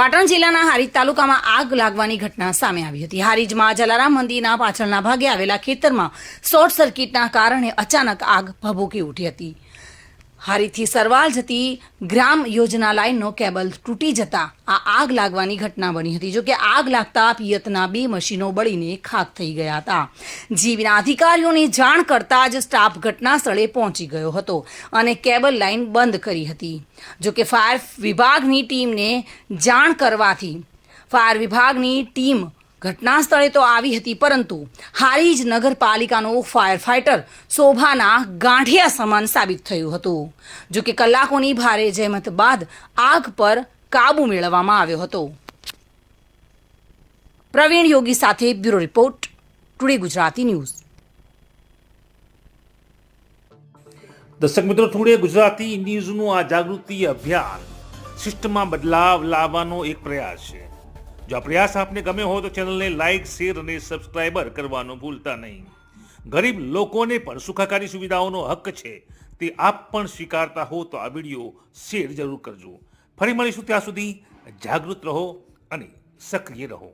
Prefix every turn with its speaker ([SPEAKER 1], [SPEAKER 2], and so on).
[SPEAKER 1] પાટણ જિલ્લાના હારીજ તાલુકામાં આગ લાગવાની ઘટના સામે આવી હતી. હારીજમાં જલારામ મંદિરના પાછળના ભાગે આવેલા ખેતરમાં શોર્ટ સર્કિટના કારણે અચાનક આગ ભભૂકી ઉઠી હતી. હારીથી સરવાલ જતી ગ્રામ યોજના લાઇનનો કેબલ તૂટી જતા આ આગ લાગવાની ઘટના બની હતી. જોકે આગ લાગતા પિયતના બે મશીનો બળીને ખાક થઈ ગયા હતા. જીવીના અધિકારીઓને જાણ કરતા જ સ્ટાફ ઘટના સ્થળે પહોંચી ગયો હતો અને કેબલ લાઇન બંધ કરી હતી. જોકે ફાયર વિભાગની ટીમને જાણ કરવાથી ફાયર વિભાગની ટીમ ઘટના સ્થળે તો આવી હતી, પરંતુ હારીજ નગરપાલિકાનો ફાયર ફાઇટર શોભાના ગાંઠિયા સમાન સાબિત થયું હતું. જો કે કલાકોની ભારે જહેમત બાદ આગ પર કાબુ મેળવવામાં આવ્યો હતો. પ્રવીણ યોગી સાથે bureau report, today Gujarati news.
[SPEAKER 2] દર્શક મિત્રો, ટુડે ગુજરાતી ન્યૂઝનું આ જાગૃતિ અભિયાન સિસ્ટમમાં બદલાવ લાવવાનો એક પ્રયાસ છે. જો આ પ્રયાસ આપને ગમે હો તો ચેનલને લાઇક શેર અને સબસ્ક્રાઇબર કરવાનું ભૂલતા નહીં. ગરીબ લોકોને પણ સુખાકારી સુવિધાઓનો હક છે તે આપ પણ સ્વીકારતા હો તો આ વીડિયો શેર જરૂર કરજો. ફરી મળીશું ત્યાં સુધી જાગૃત રહો અને સક્રિય રહો.